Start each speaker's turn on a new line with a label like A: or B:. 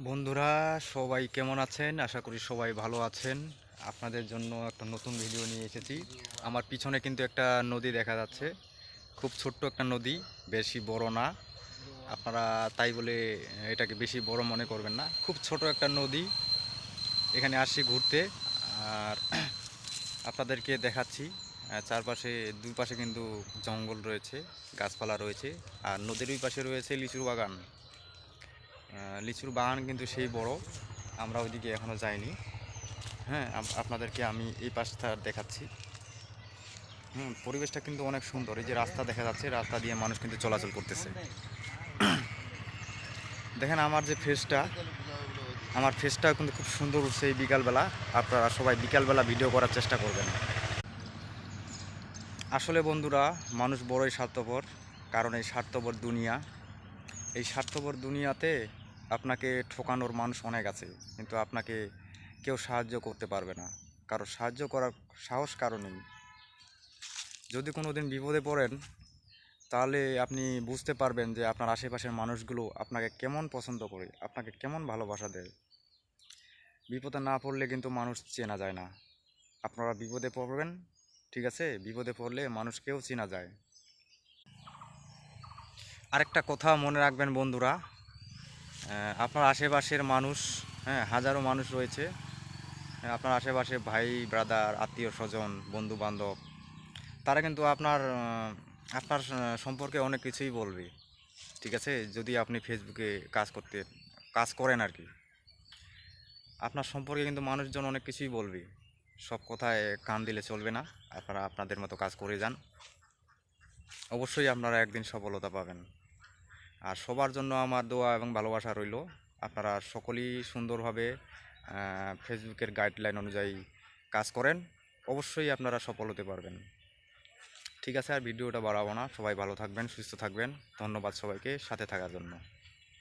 A: বন্ধুরা, সবাই কেমন আছেন? আশা করি সবাই ভালো আছেন। আপনাদের জন্য একটা নতুন ভিডিও নিয়ে এসেছি। আমার পিছনে কিন্তু একটা নদী দেখা যাচ্ছে। খুব ছোট্ট একটা নদী, বেশি বড় না। আপনারা তাই বলে এটাকে বেশি বড় মনে করবেন না। খুব ছোট একটা নদী। এখানে আসি ঘুরতে। আর আপনাদেরকে দেখাচ্ছি। চারপাশে, দুই পাশে কিন্তু জঙ্গল রয়েছে, গাছপালা রয়েছে। আর নদীর ওই পাশে রয়েছে লিচুর বাগান। লিচুর বাগান কিন্তু সেই বড়। আমরা ওইদিকে এখনও যাইনি। হ্যাঁ আপনাদেরকে আমি এই পাশটা দেখাচ্ছি। হুম, পরিবেশটা কিন্তু অনেক সুন্দর। এই যে রাস্তা দেখা যাচ্ছে, রাস্তা দিয়ে মানুষ কিন্তু চলাচল করতেছে। দেখেন আমার যে ফেসটা, আমার ফেসটা কিন্তু খুব সুন্দর উঠছে এই বিকালবেলা। আপনারা সবাই বিকালবেলা ভিডিও করার চেষ্টা করবেন। আসলে বন্ধুরা, মানুষ বড়ই স্বার্থপর, কারণ এই স্বার্থপর দুনিয়া। এই স্বার্থপর দুনিয়াতে আপনাকে ঠকানোর মানুষ অনেক আছে, কিন্তু আপনাকে কেউ সাহায্য করতে পারবে না। কারও সাহায্য করার সাহস কারও নেই। যদি কোনো দিন বিপদে পড়েন, তাহলে আপনি বুঝতে পারবেন যে আপনার আশেপাশের মানুষগুলো আপনাকে কেমন পছন্দ করে, আপনাকে কেমন ভালোবাসা দেয়। বিপদে না পড়লে কিন্তু মানুষ চেনা যায় না। আপনারা বিপদে পড়বেন, ঠিক আছে? বিপদে পড়লে মানুষকেও চেনা যায়। আরেকটা কথা মনে রাখবেন বন্ধুরা আপনার আশেপাশের মানুষ হ্যাঁ হাজারো মানুষ রয়েছে। হ্যাঁ, আপনার আশেপাশে ভাই ব্রাদার আত্মীয় স্বজন বন্ধু বান্ধব তারা কিন্তু আপনার আপনার সম্পর্কে অনেক কিছুই বলবে। ঠিক আছে? যদি আপনি ফেসবুকে কাজ করতে কাজ করেন আর কি। আপনার সম্পর্কে কিন্তু মানুষজন অনেক কিছুই বলবে। সব কথায় কান দিলে চলবে না। আপনারা আপনাদের মতো কাজ করে যান। অবশ্যই আপনারা একদিন সফলতা পাবেন। আর সবার জন্য আমার দোয়া এবং ভালোবাসা রইল। আপনারা সকলেই সুন্দরভাবে ফেসবুকের গাইডলাইন অনুযায়ী কাজ করেন। অবশ্যই আপনারা সফল হতে পারবেন। ঠিক আছে, আর ভিডিওটা বাড়াবো না। সবাই ভালো থাকবেন, সুস্থ থাকবেন। ধন্যবাদ সবাইকে সাথে থাকার জন্য।